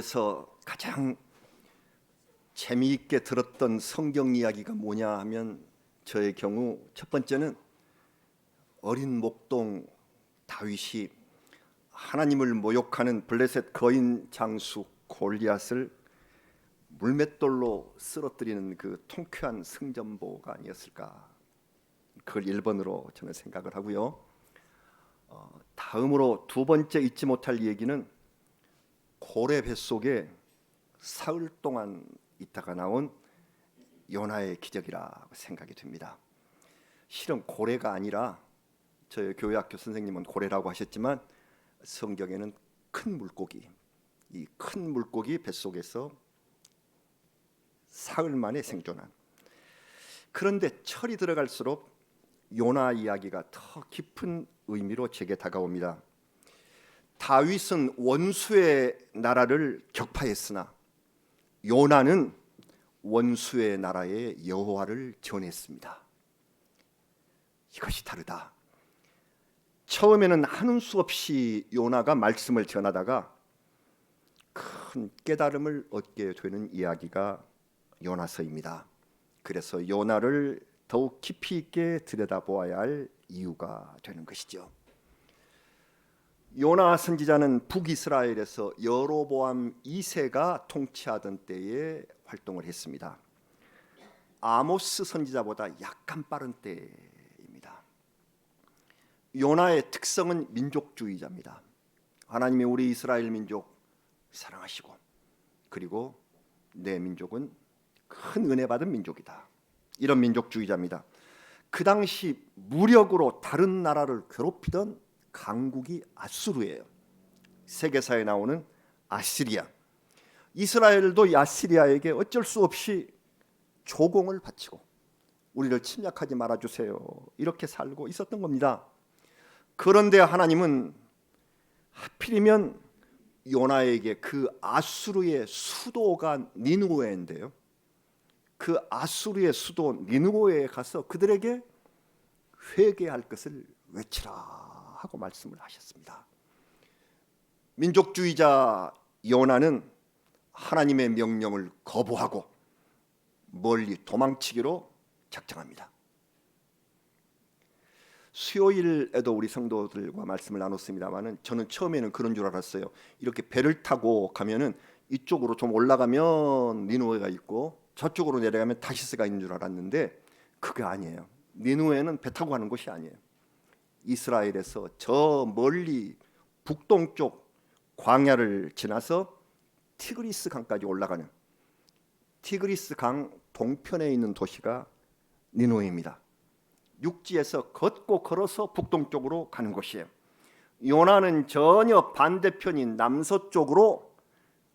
비블리오에서 가장 재미있게 들었던 성경 이야기가 뭐냐 하면 저의 경우 첫 번째는 어린 목동 다윗이 하나님을 모욕하는 블레셋 거인 장수 골리앗을 물맷돌로 쓰러뜨리는 그 통쾌한 승전보가 아니었을까 그걸 1번으로 저는 생각을 하고요. 어, 다음으로 두 번째 잊지 못할 얘기는 고래 뱃속에 사흘 동안 있다가 나온 요나의 기적이라고 생각이 됩니다. 실은 고래가 아니라 저희 교회학교 선생님은 고래라고 하셨지만 성경에는 큰 물고기, 이 큰 물고기 뱃속에서 사흘 만에 생존한. 그런데 철이 들어갈수록 요나 이야기가 더 깊은 의미로 제게 다가옵니다. 다윗은 원수의 나라를 격파했으나 요나는 원수의 나라의 여호와를 전했습니다. 이것이 다르다. 처음에는 하는 수 없이 요나가 말씀을 전하다가 큰 깨달음을 얻게 되는 이야기가 요나서입니다. 그래서 요나를 더욱 깊이 있게 들여다보아야 할 이유가 되는 것이죠. 요나 선지자는 북이스라엘에서 여로보암 2세가 통치하던 때에 활동을 했습니다. 아모스 선지자보다 약간 빠른 때입니다. 요나의 특성은 민족주의자입니다. 하나님이 우리 이스라엘 민족 사랑하시고 그리고 내 민족은 큰 은혜 받은 민족이다. 이런 민족주의자입니다. 그 당시 무력으로 다른 나라를 괴롭히던 강국이 아수르예요. 세계사에 나오는 아시리아. 이스라엘도 이 아시리아에게 어쩔 수 없이 조공을 바치고 우리를 침략하지 말아 주세요. 이렇게 살고 있었던 겁니다. 그런데 하나님은 하필이면 요나에게 그 아수르의 수도가 니누웨인데요. 그 아수르의 수도 니누웨에 가서 그들에게 회개할 것을 외치라 하고 말씀을 하셨습니다. 민족주의자 요나는 하나님의 명령을 거부하고 멀리 도망치기로 작정합니다. 수요일에도 우리 성도들과 말씀을 나눴습니다만은 저는 처음에는 그런 줄 알았어요. 이렇게 배를 타고 가면은 이쪽으로 좀 올라가면 니누웨가 있고 저쪽으로 내려가면 다시스가 있는 줄 알았는데 그게 아니에요. 니누웨는 배 타고 가는 곳이 아니에요. 이스라엘에서 저 멀리 북동쪽 광야를 지나서 티그리스 강까지 올라가는 티그리스 강 동편에 있는 도시가 니누웨입니다. 육지에서 걷고 걸어서 북동쪽으로 가는 곳이에요. 요나는 전혀 반대편인 남서쪽으로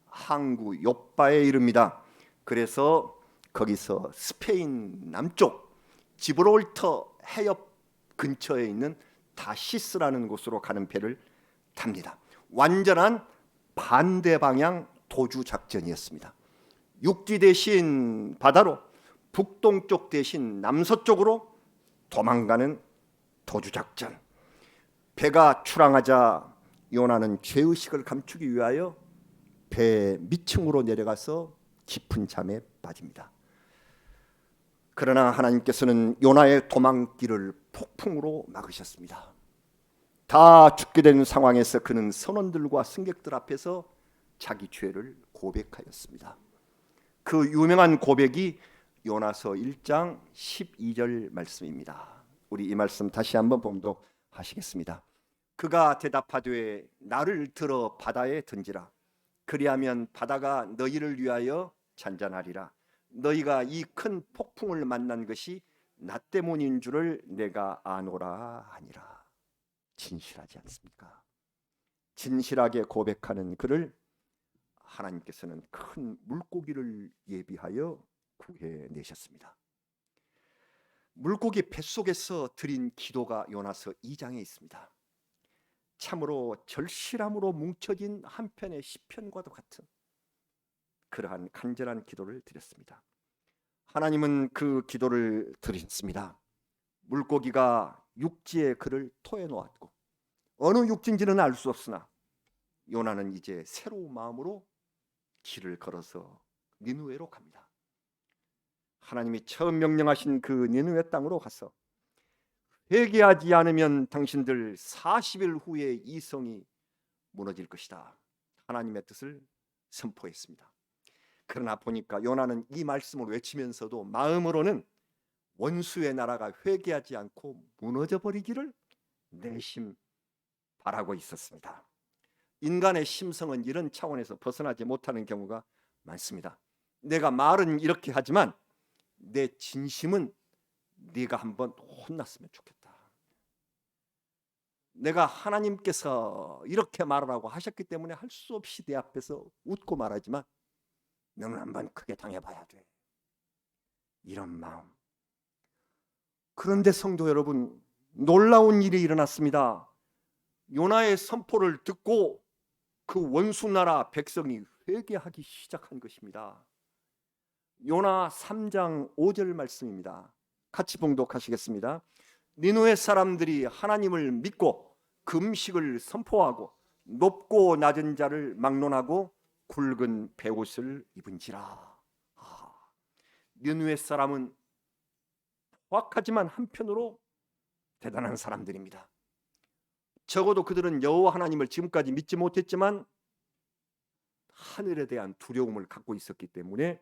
항구 요바에 이릅니다. 그래서 거기서 스페인 남쪽 지브롤터 해협 근처에 있는 다시스라는 곳으로 가는 배를 탑니다. 완전한 반대 방향 도주 작전이었습니다. 육지 대신 바다로 북동쪽 대신 남서쪽으로 도망가는 도주 작전. 배가 출항하자 요나는 죄의식을 감추기 위하여 배 밑층으로 내려가서 깊은 잠에 빠집니다. 그러나 하나님께서는 요나의 도망길을 폭풍으로 막으셨습니다. 다 죽게 된 상황에서 그는 선원들과 승객들 앞에서 자기 죄를 고백하였습니다. 그 유명한 고백이 요나서 1장 12절 말씀입니다. 우리 이 말씀 다시 한번 봉독하시겠습니다. 그가 대답하되 나를 들어 바다에 던지라 그리하면 바다가 너희를 위하여 잔잔하리라 너희가 이 큰 폭풍을 만난 것이 나 때문인 줄을 내가 아노라 하니라 진실하지 않습니까? 진실하게 고백하는 그를 하나님께서는 큰 물고기를 예비하여 구해 내셨습니다. 물고기 뱃속에서 드린 기도가 요나서 2장에 있습니다. 참으로 절실함으로 뭉쳐진 한편의 시편과도 같은 그러한 간절한 기도를 드렸습니다. 하나님은 그 기도를 들으셨습니다. 물고기가 육지에 그를 토해 놓았고 어느 육지인지는 알 수 없으나 요나는 이제 새로운 마음으로 길을 걸어서 니누에로 갑니다. 하나님이 처음 명령하신 그 니누에 땅으로 가서 회개하지 않으면 당신들 40일 후에 이 성이 무너질 것이다. 하나님의 뜻을 선포했습니다. 그러나 보니까 요나는 이 말씀을 외치면서도 마음으로는 원수의 나라가 회개하지 않고 무너져 버리기를 내심 바라고 있었습니다. 인간의 심성은 이런 차원에서 벗어나지 못하는 경우가 많습니다. 내가 말은 이렇게 하지만 내 진심은 네가 한번 혼났으면 좋겠다. 내가 하나님께서 이렇게 말하라고 하셨기 때문에 할 수 없이 내 앞에서 웃고 말하지만 너는 한번 크게 당해봐야 돼. 이런 마음. 그런데 성도 여러분, 놀라운 일이 일어났습니다. 요나의 선포를 듣고 그 원수 나라 백성이 회개하기 시작한 것입니다. 요나 3장 5절 말씀입니다. 같이 봉독하시겠습니다. 니누의 사람들이 하나님을 믿고 금식을 선포하고 높고 낮은 자를 막론하고 굵은 베옷을 입은지라. 아, 니누의 사람은 포악하지만 한편으로 대단한 사람들입니다. 적어도 그들은 여호와 하나님을 지금까지 믿지 못했지만 하늘에 대한 두려움을 갖고 있었기 때문에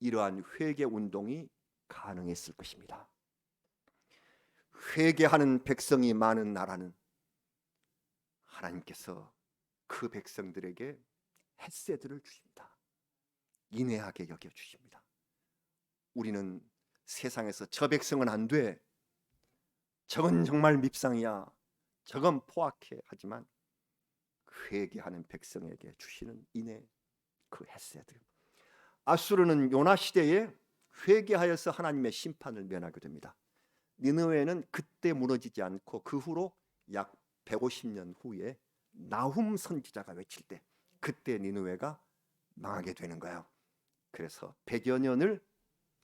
이러한 회개 운동이 가능했을 것입니다. 회개하는 백성이 많은 나라는 하나님께서 그 백성들에게 햇새들을 주십니다. 인내하게 여겨 주십니다. 우리는 세상에서 저 백성은 안 돼. 저건 정말 밉상이야. 저건 포악해 하지만 회개하는 백성에게 주시는 인내 그 햇새들. 아수르는 요나 시대에 회개하여서 하나님의 심판을 면하게 됩니다. 니느웨는 그때 무너지지 않고 그 후로 약 150년 후에 나훔 선지자가 외칠 때 그때 니느웨가 망하게 되는 거예요. 그래서 100여 년을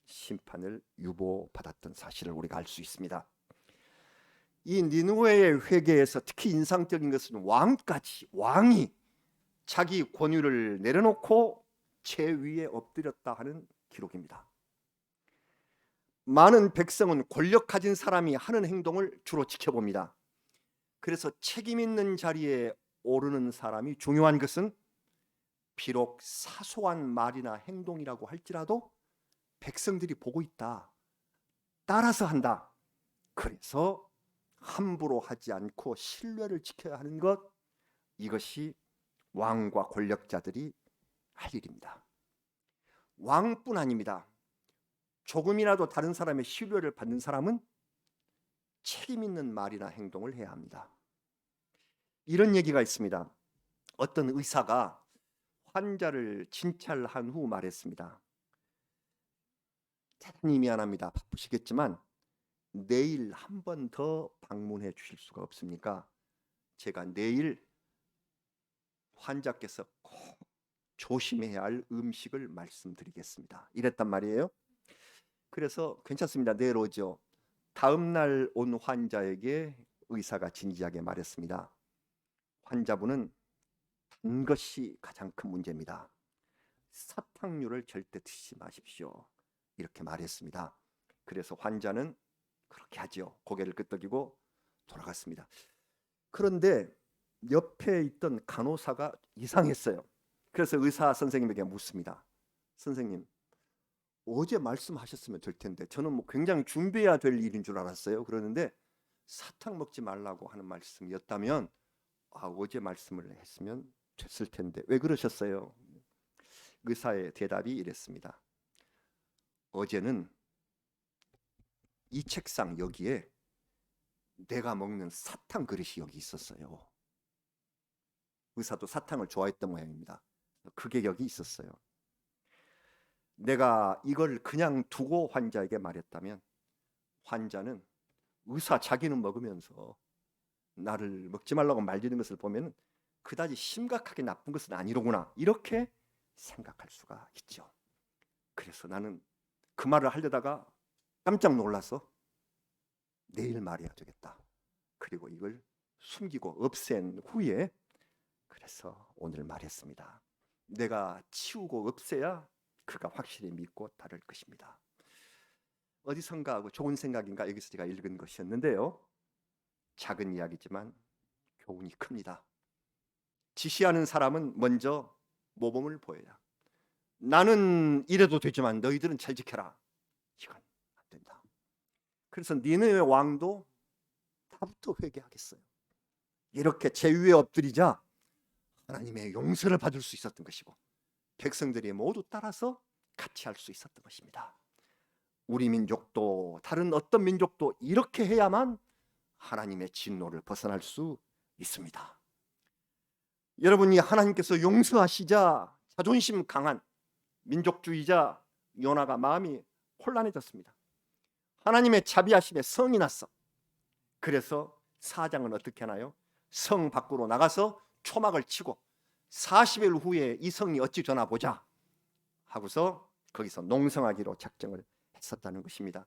심판을 유보받았던 사실을 우리가 알 수 있습니다. 이 니누웨의 회개에서 특히 인상적인 것은 왕까지 왕이 자기 권위를 내려놓고 제 위에 엎드렸다 하는 기록입니다. 많은 백성은 권력 가진 사람이 하는 행동을 주로 지켜봅니다. 그래서 책임 있는 자리에 오르는 사람이 중요한 것은 비록 사소한 말이나 행동이라고 할지라도 백성들이 보고 있다. 따라서 한다. 그래서 함부로 하지 않고 신뢰를 지켜야 하는 것 이것이 왕과 권력자들이 할 일입니다. 왕뿐 아닙니다. 조금이라도 다른 사람의 신뢰를 받는 사람은 책임 있는 말이나 행동을 해야 합니다. 이런 얘기가 있습니다. 어떤 의사가 환자를 진찰한 후 말했습니다. 대단히 미안합니다. 바쁘시겠지만 내일 한 번 더 방문해 주실 수가 없습니까? 제가 내일 환자께서 꼭 조심해야 할 음식을 말씀드리겠습니다. 이랬단 말이에요. 그래서 괜찮습니다. 내일 오죠. 다음 날 온 환자에게 의사가 진지하게 말했습니다. 환자분은 단 것이 가장 큰 문제입니다. 사탕류를 절대 드시지 마십시오. 이렇게 말했습니다. 그래서 환자는 그렇게 하지요. 고개를 끄덕이고 돌아갔습니다. 그런데 옆에 있던 간호사가 이상했어요. 그래서 의사 선생님에게 묻습니다. 선생님, 어제 말씀하셨으면 될 텐데 저는 뭐 굉장히 준비해야 될 일인 줄 알았어요. 그러는데 사탕 먹지 말라고 하는 말씀이었다면 아, 어제 말씀을 했으면 됐을 텐데 왜 그러셨어요? 의사의 대답이 이랬습니다. 어제는 이 책상 여기에 내가 먹는 사탕 그릇이 여기 있었어요. 의사도 사탕을 좋아했던 모양입니다. 그게 여기 있었어요. 내가 이걸 그냥 두고 환자에게 말했다면 환자는 의사 자기는 먹으면서 나를 먹지 말라고 말리는 것을 보면 그다지 심각하게 나쁜 것은 아니로구나 이렇게 생각할 수가 있죠. 그래서 나는 그 말을 하려다가 깜짝 놀라서 내일 말해야 되겠다. 그리고 이걸 숨기고 없앤 후에 그래서 오늘 말했습니다. 내가 치우고 없애야 그가 확실히 믿고 따를 것입니다. 어디선가 하고 좋은 생각인가 여기서 제가 읽은 것이었는데요. 작은 이야기지만 교훈이 큽니다. 지시하는 사람은 먼저 모범을 보여야. 나는 이래도 되지만 너희들은 잘 지켜라. 이건 안 된다. 그래서 니네의 왕도 나부터 회개하겠어요. 이렇게 제 위에 엎드리자 하나님의 용서를 받을 수 있었던 것이고 백성들이 모두 따라서 같이 할 수 있었던 것입니다. 우리 민족도 다른 어떤 민족도 이렇게 해야만 하나님의 진노를 벗어날 수 있습니다. 여러분이 하나님께서 용서하시자 자존심 강한 민족주의자 요나가 마음이 혼란해졌습니다. 하나님의 자비하심에 성이 났어. 그래서 사장은 어떻게 하나요? 성 밖으로 나가서 초막을 치고 40일 후에 이 성이 어찌 되나 보자 하고서 거기서 농성하기로 작정을 했었다는 것입니다.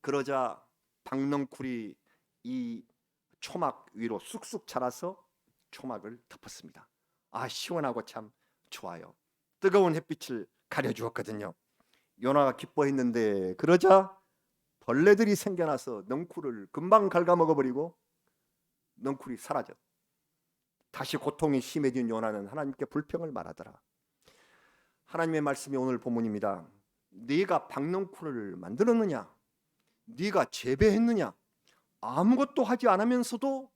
그러자 박넝쿨이 이 초막 위로 쑥쑥 자라서 초막을 덮었습니다. 아 시원하고 참 좋아요. 뜨거운 햇빛을 가려 주었거든요. 요나가 기뻐했는데 그러자 벌레들이 생겨나서 넝쿨을 금방 갉아먹어 버리고 넝쿨이 사라져. 다시 고통이 심해진 요나는 하나님께 불평을 말하더라. 하나님의 말씀이 오늘 본문입니다. 네가 박넝쿨을 만들었느냐? 네가 재배했느냐? 아무것도 하지 않으면서도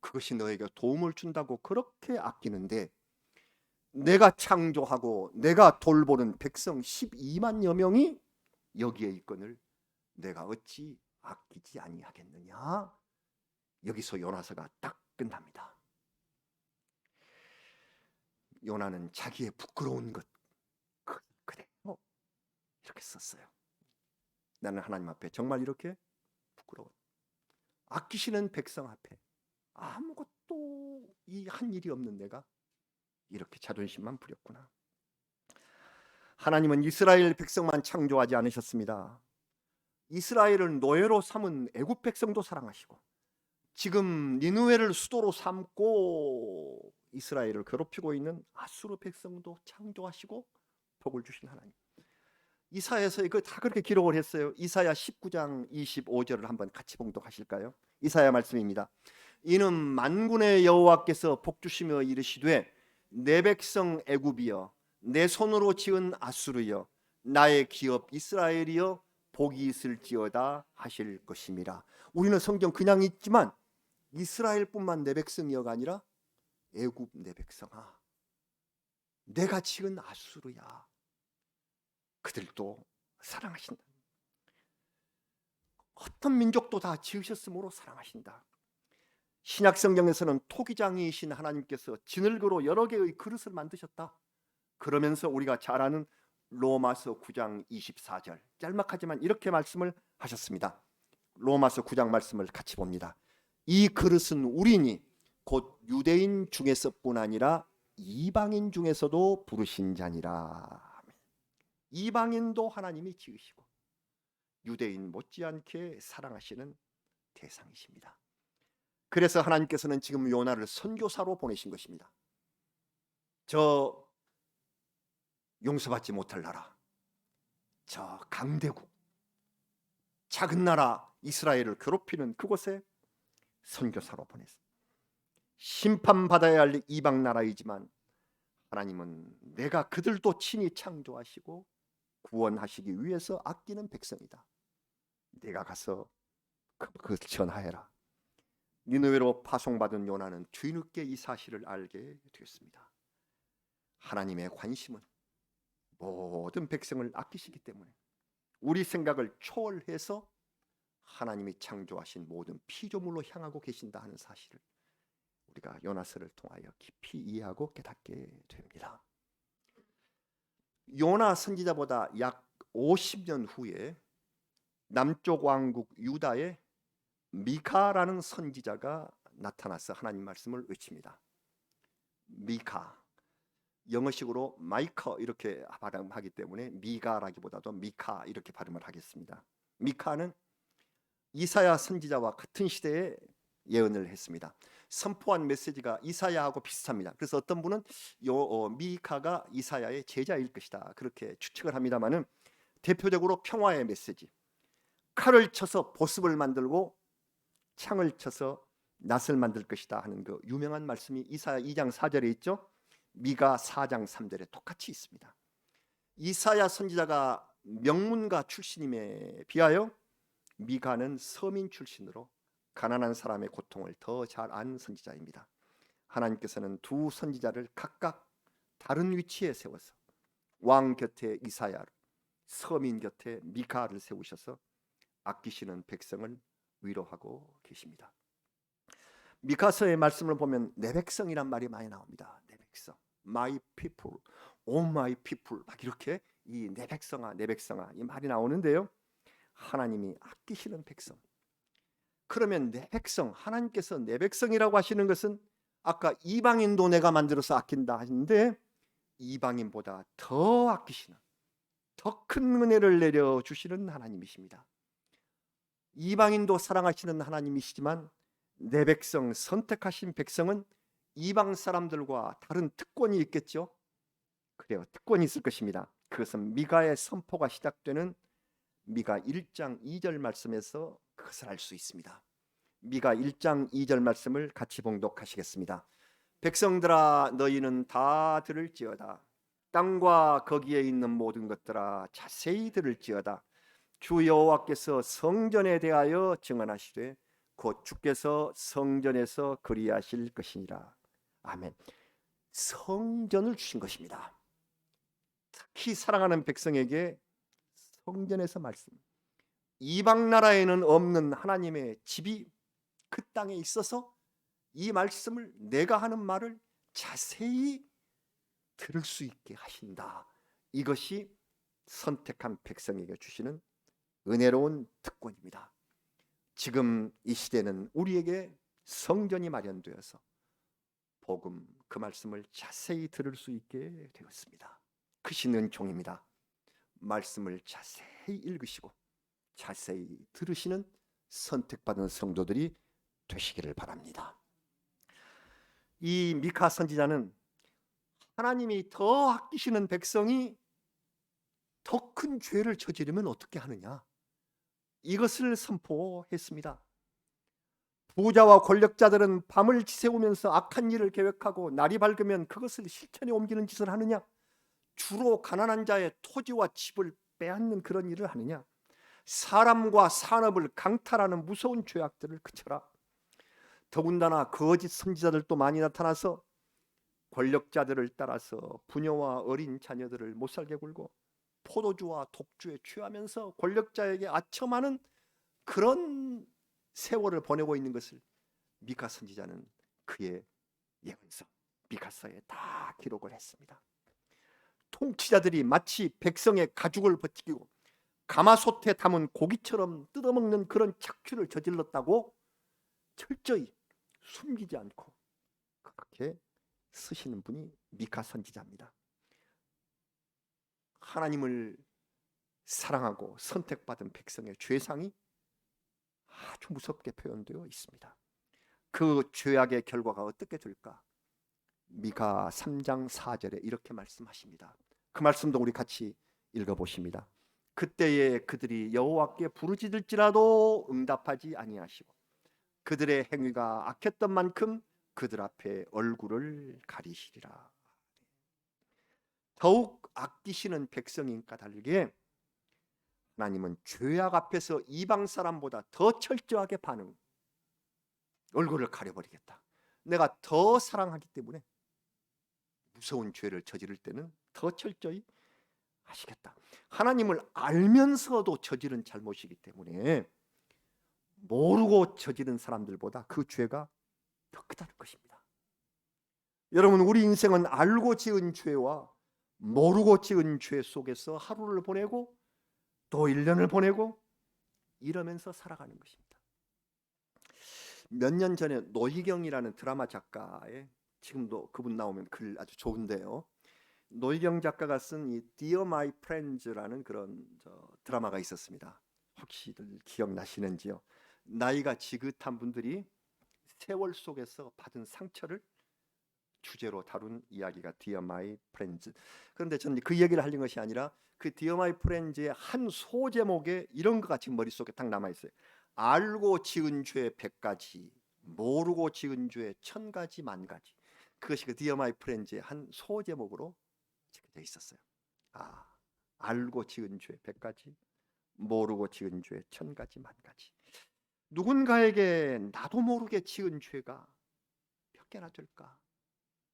그것이 너에게 도움을 준다고 그렇게 아끼는데 내가 창조하고 내가 돌보는 백성 12만여 명이 여기에 있거늘 내가 어찌 아끼지 아니하겠느냐? 여기서 요나서가 딱 끝납니다. 요나는 자기의 부끄러운 것 그- 그대로 이렇게 썼어요. 나는 하나님 앞에 정말 이렇게 부끄러워. 아끼시는 백성 앞에 아무것도 이 한 일이 없는 내가 이렇게 자존심만 부렸구나. 하나님은 이스라엘 백성만 창조하지 않으셨습니다. 이스라엘을 노예로 삼은 애굽 백성도 사랑하시고 지금 니누웨를 수도로 삼고 이스라엘을 괴롭히고 있는 아수르 백성도 창조하시고 복을 주신 하나님. 이사야에서 이거 다 그렇게 기록을 했어요. 이사야 19장 25절을 한번 같이 봉독하실까요? 이사야 말씀입니다. 이는 만군의 여호와께서 복 주시며 이르시되 내 백성 애굽이여 내 손으로 지은 아수르여 나의 기업 이스라엘이여 복이 있을지어다 하실 것임이라. 우리는 성경 그냥 읽지만 이스라엘뿐만 내 백성이여가 아니라 애굽 내 백성아 내가 지은 아수르야. 그들도 사랑하신다. 어떤 민족도 다 지으셨으므로 사랑하신다 신약 성경에서는 토기장이신 하나님께서 진흙으로 여러 개의 그릇을 만드셨다 그러면서 우리가 잘 아는 로마서 9장 24절 짤막하지만 이렇게 말씀을 하셨습니다 로마서 9장 말씀을 같이 봅니다 이 그릇은 우리니 곧 유대인 중에서뿐 아니라 이방인 중에서도 부르신 자니라. 이방인도 하나님이 지으시고 유대인 못지않게 사랑하시는 대상이십니다. 그래서 하나님께서는 지금 요나를 선교사로 보내신 것입니다. 저 용서받지 못할 나라, 저 강대국, 작은 나라 이스라엘을 괴롭히는 그곳에 선교사로 보냈습니다. 심판받아야 할 이방 나라이지만 하나님은 내가 그들도 친히 창조하시고 구원하시기 위해서 아끼는 백성이다. 내가 가서 그, 그 전하해라. 니느웨로 파송받은 요나는 뒤늦게 이 사실을 알게 되었습니다. 하나님의 관심은 모든 백성을 아끼시기 때문에 우리 생각을 초월해서 하나님이 창조하신 모든 피조물로 향하고 계신다 하는 사실을 우리가 요나서를 통하여 깊이 이해하고 깨닫게 됩니다. 요나 선지자보다 약 50년 후에 남쪽 왕국 유다에 미카라는 선지자가 나타나서 하나님 말씀을 외칩니다. 미카 영어식으로 마이커 이렇게 발음하기 때문에 미가라기보다도 미카 이렇게 발음을 하겠습니다. 미카는 이사야 선지자와 같은 시대에 예언을 했습니다. 선포한 메시지가 이사야하고 비슷합니다. 그래서 어떤 분은 요 어, 미카가 이사야의 제자일 것이다 그렇게 추측을 합니다만은 대표적으로 평화의 메시지. 칼을 쳐서 보습을 만들고 창을 쳐서 낫을 만들 것이다 하는 그 유명한 말씀이 이사야 2장 4절에 있죠. 미가 4장 3절에 똑같이 있습니다. 이사야 선지자가 명문가 출신임에 비하여 미가는 서민 출신으로 가난한 사람의 고통을 더 잘 아는 선지자입니다. 하나님께서는 두 선지자를 각각 다른 위치에 세워서 왕 곁에 이사야를 서민 곁에 미가를 세우셔서 아끼시는 백성을 위로하고 계십니다. 미카서의 말씀을 보면 내 백성이란 말이 많이 나옵니다. 내 백성, my people, oh my people 막 이렇게 이 내 백성아, 내 백성아 이 말이 나오는데요. 하나님이 아끼시는 백성. 그러면 내 백성, 하나님께서 내 백성이라고 하시는 것은 아까 이방인도 내가 만들어서 아낀다 하는데 이방인보다 더 아끼시는 더 큰 은혜를 내려 주시는 하나님이십니다. 이방인도 사랑하시는 하나님이시지만 내 백성 선택하신 백성은 이방 사람들과 다른 특권이 있겠죠. 그래요. 특권이 있을 것입니다. 그것은 미가의 선포가 시작되는 미가 1장 2절 말씀에서 그것을 알 수 있습니다. 미가 1장 2절 말씀을 같이 봉독하시겠습니다. 백성들아 너희는 다 들을지어다. 땅과 거기에 있는 모든 것들아 자세히 들을지어다. 주 여호와께서 성전에 대하여 증언하시되 곧 주께서 성전에서 그리하실 것이니라. 아멘. 성전을 주신 것입니다. 특히 사랑하는 백성에게 성전에서 말씀. 이방 나라에는 없는 하나님의 집이 그 땅에 있어서 이 말씀을 내가 하는 말을 자세히 들을 수 있게 하신다. 이것이 선택한 백성에게 주시는 은혜로운 특권입니다. 지금 이 시대는 우리에게 성전이 마련되어서 복음 그 말씀을 자세히 들을 수 있게 되었습니다. 크신 은총입니다. 말씀을 자세히 읽으시고 자세히 들으시는 선택받은 성도들이 되시기를 바랍니다. 이 미카 선지자는 하나님이 더 아끼시는 백성이 더 큰 죄를 저지르면 어떻게 하느냐? 이것을 선포했습니다. 부자와 권력자들은 밤을 지새우면서 악한 일을 계획하고 날이 밝으면 그것을 실천에 옮기는 짓을 하느냐? 주로 가난한 자의 토지와 집을 빼앗는 그런 일을 하느냐? 사람과 산업을 강탈하는 무서운 죄악들을 그쳐라. 더군다나 거짓 선지자들도 많이 나타나서 권력자들을 따라서 부녀와 어린 자녀들을 못살게 굴고 포도주와 독주에 취하면서 권력자에게 아첨하는 그런 세월을 보내고 있는 것을 미카 선지자는 그의 예언서 미카서에 다 기록을 했습니다. 통치자들이 마치 백성의 가죽을 벗기고 가마솥에 담은 고기처럼 뜯어먹는 그런 착취를 저질렀다고 철저히 숨기지 않고 그렇게 쓰시는 분이 미카 선지자입니다. 하나님을 사랑하고 선택받은 백성의 죄상이 아주 무섭게 표현되어 있습니다. 그 죄악의 결과가 어떻게 될까? 미가 3장 4절에 이렇게 말씀하십니다. 그 말씀도 우리 같이 읽어 보십니다. 그때에 그들이 여호와께 부르짖을지라도 응답하지 아니하시고 그들의 행위가 악했던 만큼 그들 앞에 얼굴을 가리시리라. 더욱 아끼시는 백성인가 다르게 하나님은 죄악 앞에서 이방 사람보다 더 철저하게 반응. 얼굴을 가려버리겠다. 내가 더 사랑하기 때문에 무서운 죄를 저지를 때는 더 철저히 하시겠다. 하나님을 알면서도 저지른 잘못이기 때문에 모르고 저지른 사람들보다 그 죄가 더 크다는 것입니다. 여러분 우리 인생은 알고 지은 죄와 모르고 지은 죄 속에서 하루를 보내고 또 1년을 보내고 이러면서 살아가는 것입니다. 몇 년 전에 노희경이라는 드라마 작가의 지금도 그분 나오면 글 아주 좋은데요. 노희경 작가가 쓴 이 Dear My Friends라는 그런 드라마가 있었습니다. 혹시들 기억나시는지요? 나이가 지긋한 분들이 세월 속에서 받은 상처를 주제로 다룬 이야기가 Dear My Friends. 그런데 저는 그 얘기를 하는 것이 아니라 그 Dear My Friends의 한 소제목에 이런 거가 지금 머릿속에 딱 남아 있어요. 알고 지은 죄백 가지, 모르고 지은 죄천 가지 만 가지. 그것이 그 Dear My Friends의 한 소제목으로 적혀져 있었어요. 아, 알고 지은 죄백 가지, 모르고 지은 죄천 가지 만 가지. 누군가에게 나도 모르게 지은 죄가 몇 개나 될까?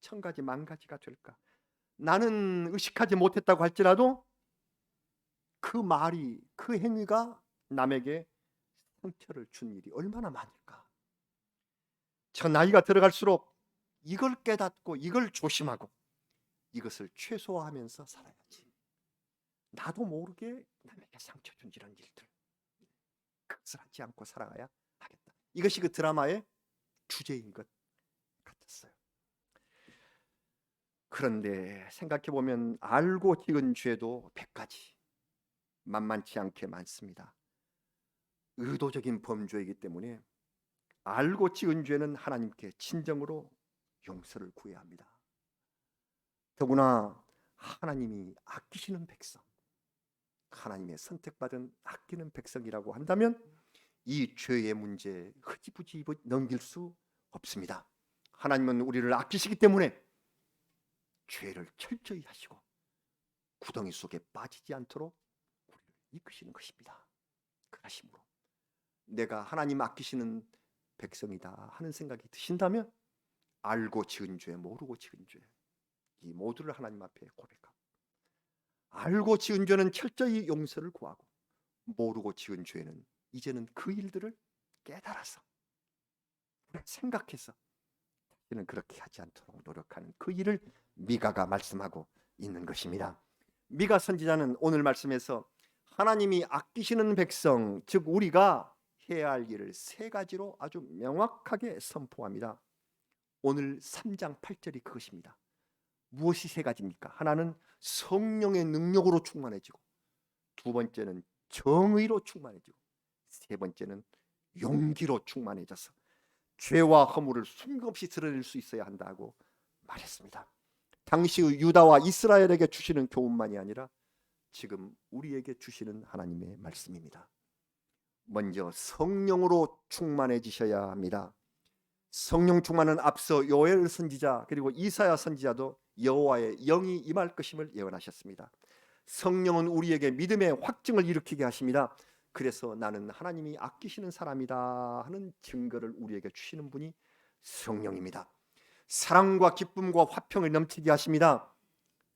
천 가지 만 가지가 될까? 나는 의식하지 못했다고 할지라도 그 말이 그 행위가 남에게 상처를 준 일이 얼마나 많을까? 저 나이가 들어갈수록 이걸 깨닫고 이걸 조심하고 이것을 최소화하면서 살아야지. 나도 모르게 남에게 상처 준 이런 일들 그것을 하지 않고 살아가야 하겠다. 이것이 그 드라마의 주제인 것 같았어요. 그런데 생각해 보면 알고 지은 죄도 백 가지 만만치 않게 많습니다. 의도적인 범죄이기 때문에 알고 지은 죄는 하나님께 진정으로 용서를 구해야 합니다. 더구나 하나님이 아끼시는 백성, 하나님의 선택받은 아끼는 백성이라고 한다면 이 죄의 문제 흐지부지 넘길 수 없습니다. 하나님은 우리를 아끼시기 때문에 죄를 철저히 하시고 구덩이 속에 빠지지 않도록 우리를 이끄시는 것입니다. 그러심으로 내가 하나님 아끼시는 백성이다 하는 생각이 드신다면 알고 지은 죄, 모르고 지은 죄, 이 모두를 하나님 앞에 고백하고 알고 지은 죄는 철저히 용서를 구하고 모르고 지은 죄는 이제는 그 일들을 깨달아서 생각해서 다시는 그렇게 하지 않도록 노력하는 그 일을 미가가 말씀하고 있는 것입니다. 미가 선지자는 오늘 말씀에서 하나님이 아끼시는 백성, 즉 우리가 해야 할 일을 세 가지로 아주 명확하게 선포합니다. 오늘 3장 8절이 그것입니다. 무엇이 세 가지입니까? 하나는 성령의 능력으로 충만해지고 두 번째는 정의로 충만해지고 세 번째는 용기로 충만해져서 죄와 허물을 숨김없이 드러낼 수 있어야 한다고 말했습니다. 당시의 유다와 이스라엘에게 주시는 교훈만이 아니라 지금 우리에게 주시는 하나님의 말씀입니다. 먼저 성령으로 충만해지셔야 합니다. 성령 충만은 앞서 요엘 선지자 그리고 이사야 선지자도 여호와의 영이 임할 것임을 예언하셨습니다. 성령은 우리에게 믿음의 확증을 일으키게 하십니다. 그래서 나는 하나님이 아끼시는 사람이다 하는 증거를 우리에게 주시는 분이 성령입니다. 사랑과 기쁨과 화평을 넘치게 하십니다.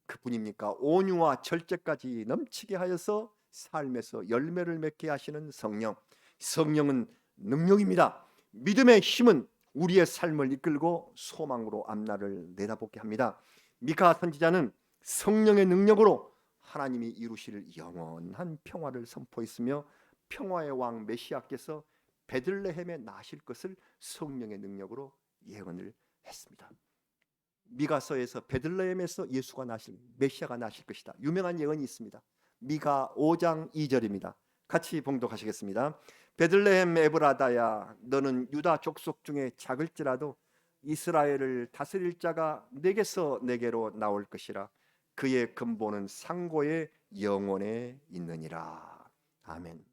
그뿐입니까? 온유와 절제까지 넘치게 하여서 삶에서 열매를 맺게 하시는 성령. 성령은 능력입니다. 믿음의 힘은 우리의 삶을 이끌고 소망으로 앞날을 내다보게 합니다. 미카 선지자는 성령의 능력으로 하나님이 이루실 영원한 평화를 선포했으며 평화의 왕 메시아께서 베들레헴에 나실 것을 성령의 능력으로 예언을 했습니다. 미가서에서 베들레헴에서 예수가 나실 메시아가 나실 것이다. 유명한 예언이 있습니다. 미가 5장 2절입니다. 같이 봉독하시겠습니다. 베들레헴 에브라다야 너는 유다 족속 중에 작을지라도 이스라엘을 다스릴 자가 내게서 내게로 나올 것이라 그의 근본은 상고의 영원에 있느니라. 아멘.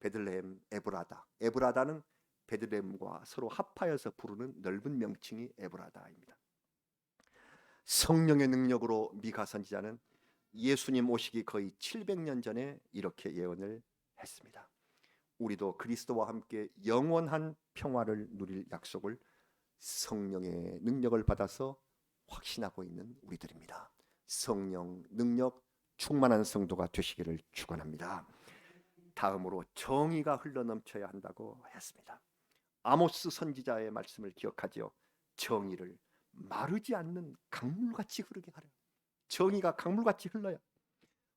베들레헴 에브라다. 에브라다는 베들레헴과 서로 합하여서 부르는 넓은 명칭이 에브라다입니다. 성령의 능력으로 미가 선지자는 예수님 오시기 거의 700년 전에 이렇게 예언을 했습니다. 우리도 그리스도와 함께 영원한 평화를 누릴 약속을 성령의 능력을 받아서 확신하고 있는 우리들입니다. 성령 능력 충만한 성도가 되시기를 축원합니다. 다음으로 정의가 흘러 넘쳐야 한다고 했습니다. 아모스 선지자의 말씀을 기억하지요. 정의를 마르지 않는 강물같이 흐르게 하려. 정의가 강물같이 흘러요.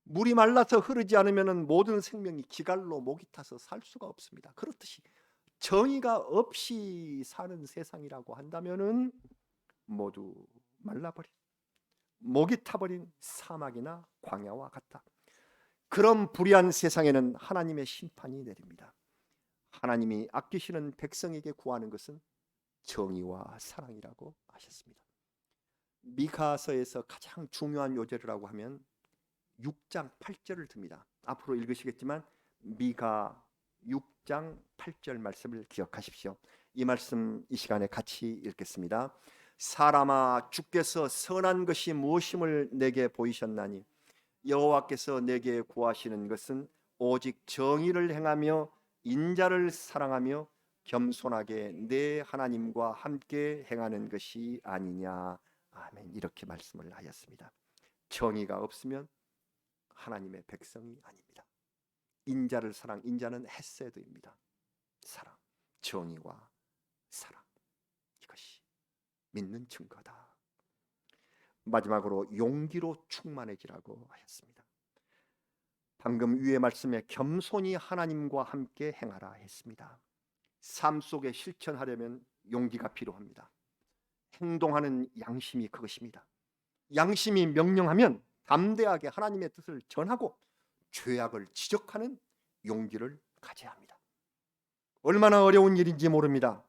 물이 말라서 흐르지 않으면 모든 생명이 기갈로 목이 타서 살 수가 없습니다. 그렇듯이 정의가 없이 사는 세상이라고 한다면은 모두 말라버린 목이 타버린 사막이나 광야와 같다. 그런 불의한 세상에는 하나님의 심판이 내립니다. 하나님이 아끼시는 백성에게 구하는 것은 정의와 사랑이라고 하셨습니다. 미카서에서 가장 중요한 요절이라고 하면 6장 8절을 듭니다. 앞으로 읽으시겠지만 미가 6장 8절 말씀을 기억하십시오. 이 말씀 이 시간에 같이 읽겠습니다. 사람아 주께서 선한 것이 무엇임을 내게 보이셨나니 여호와께서 내게 구하시는 것은 오직 정의를 행하며 인자를 사랑하며 겸손하게 내 하나님과 함께 행하는 것이 아니냐. 아멘. 이렇게 말씀을 하였습니다. 정의가 없으면 하나님의 백성이 아닙니다. 인자를 사랑, 인자는 헤세드입니다. 사랑, 정의와 사랑. 이것이 믿는 증거다. 마지막으로 용기로 충만해지라고 하였습니다. 방금 위의 말씀에 겸손히 하나님과 함께 행하라 했습니다. 삶 속에 실천하려면 용기가 필요합니다. 행동하는 양심이 그것입니다. 양심이 명령하면 담대하게 하나님의 뜻을 전하고 죄악을 지적하는 용기를 가져야 합니다. 얼마나 어려운 일인지 모릅니다.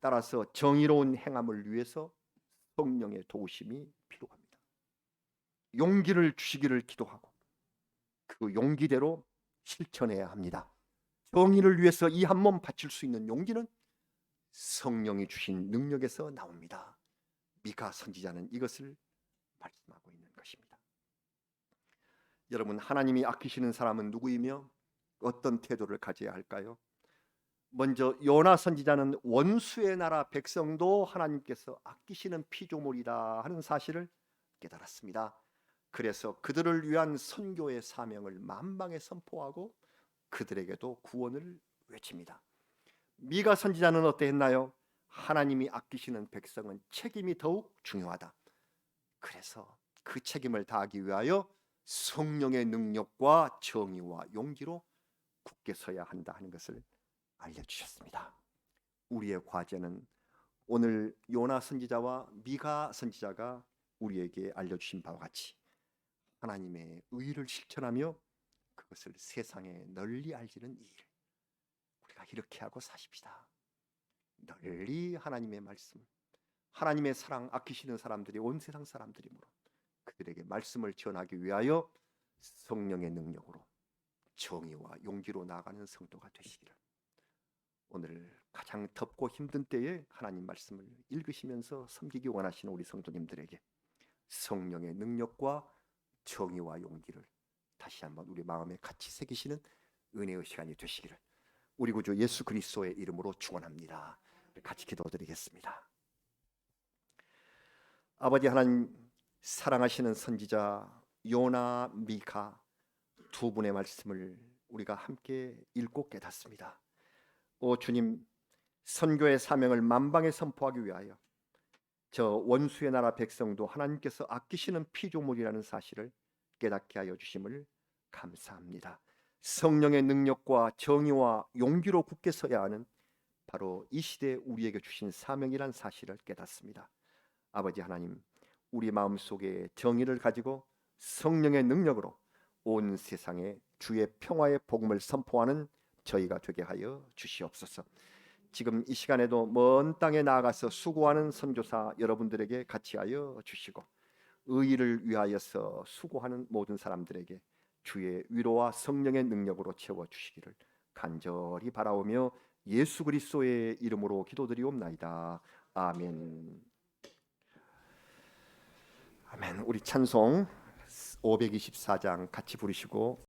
따라서 정의로운 행함을 위해서 성령의 도우심이 필요합니다. 용기를 주시기를 기도하고 그 용기대로 실천해야 합니다. 정의를 위해서 이 한 몸 바칠 수 있는 용기는 성령이 주신 능력에서 나옵니다. 미카 선지자는 이것을 말씀하고 있는 것입니다. 여러분 하나님이 아끼시는 사람은 누구이며 어떤 태도를 가져야 할까요? 먼저 요나 선지자는 원수의 나라 백성도 하나님께서 아끼시는 피조물이다 하는 사실을 깨달았습니다. 그래서 그들을 위한 선교의 사명을 만방에 선포하고 그들에게도 구원을 외칩니다. 미가 선지자는 어떠했나요? 하나님이 아끼시는 백성은 책임이 더욱 중요하다. 그래서 그 책임을 다하기 위하여 성령의 능력과 정의와 용기로 굳게 서야 한다 하는 것을 알려주셨습니다. 우리의 과제는 오늘 요나 선지자와 미가 선지자가 우리에게 알려주신 바와 같이 하나님의 의를 실천하며 그것을 세상에 널리 알리는 일. 우리가 이렇게 하고 사십시다. 널리 하나님의 말씀, 하나님의 사랑 아끼시는 사람들이 온 세상 사람들이므로 그들에게 말씀을 전하기 위하여 성령의 능력으로 정의와 용기로 나아가는 성도가 되시기를 오늘 가장 덥고 힘든 때에 하나님 말씀을 읽으시면서 섬기기 원하시는 우리 성도님들에게 성령의 능력과 정의와 용기를 다시 한번 우리 마음에 같이 새기시는 은혜의 시간이 되시기를 우리 구주 예수 그리스도의 이름으로 축원합니다. 같이 기도드리겠습니다. 아버지 하나님 사랑하시는 선지자 요나 미카 두 분의 말씀을 우리가 함께 읽고 깨닫습니다. 오 주님 선교의 사명을 만방에 선포하기 위하여 저 원수의 나라 백성도 하나님께서 아끼시는 피조물이라는 사실을 깨닫게 하여 주심을 감사합니다. 성령의 능력과 정의와 용기로 굳게 서야 하는 바로 이 시대에 우리에게 주신 사명이란 사실을 깨닫습니다. 아버지 하나님, 우리 마음 속에 정의를 가지고 성령의 능력으로 온 세상에 주의 평화의 복음을 선포하는 저희가 되게 하여 주시옵소서. 지금 이 시간에도 먼 땅에 나아가서 수고하는 선교사 여러분들에게 같이 하여 주시고 의의를 위하여서 수고하는 모든 사람들에게 주의 위로와 성령의 능력으로 채워 주시기를 간절히 바라오며 예수 그리스도의 이름으로 기도드리옵나이다. 아멘. 아멘. 우리 찬송 524장 같이 부르시고